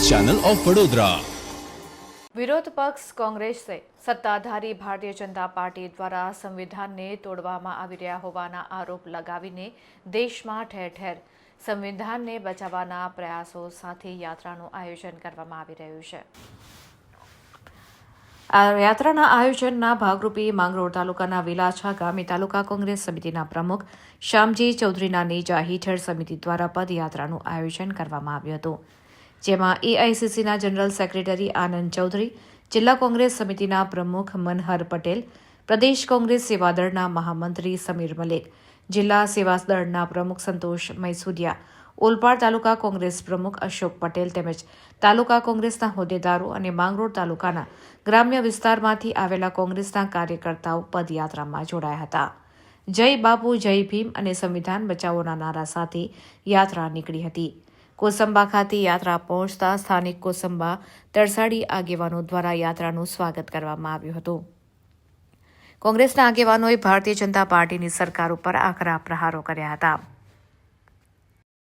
Channel of Vadodara વિરોધ પક્ષ કોંગ્રેસે સત્તાધારી ભારતીય જનતા પાર્ટી દ્વારા સંવિધાનને તોડવામાં આવી રહ્યા હોવાના આરોપ લગાવીને દેશમાં ઠેર ઠેર સંવિધાનને બચાવવાના પ્રયાસો સાથે યાત્રાનું આયોજન કરવામાં આવી રહ્યું છે. આ યાત્રાના આયોજનના ભાગરૂપે માંગરોળ તાલુકાના વિલાછા ગામે તાલુકા કોંગ્રેસ સમિતિના પ્રમુખ શ્યામજી ચૌધરીના નેજા હેઠળ સમિતિ દ્વારા પદયાત્રાનું આયોજન કરવામાં આવ્યું હતું, જેમાં એઆઈસીસીના જનરલ સેક્રેટરી આનંદ ચૌધરી, જિલ્લા કોંગ્રેસ સમિતિના પ્રમુખ મનહર પટેલ પ્રદેશ કોંગ્રેસ સેવાદળના મહામંત્રી સમીર મલેક, જિલ્લા સેવાદળના પ્રમુખ સંતોષ મૈસુદિયા ઓલપાડ તાલુકા કોંગ્રેસ પ્રમુખ અશોક પટેલ તેમજ તાલુકા કોંગ્રેસના હોદ્દેદારો અને માંગરોળ તાલુકાના ગ્રામ્ય વિસ્તારમાંથી આવેલા કોંગ્રેસના કાર્યકર્તાઓ પદયાત્રામાં જોડાયા હતા. જય બાપુ, જય ભીમ અને સંવિધાન બચાવોના નારા સાથે યાત્રા નીકળી હતી. કોસંબા ખાતે યાત્રા પહોંચતા સ્થાનિક કોસંબા તરસાડી આગેવાનો દ્વારા યાત્રાનું સ્વાગત કરવામાં આવ્યું હતું. કોંગ્રેસના આગેવાનોએ ભારતીય જનતા પાર્ટીની સરકાર ઉપર આકરા પ્રહારો કર્યા હતા.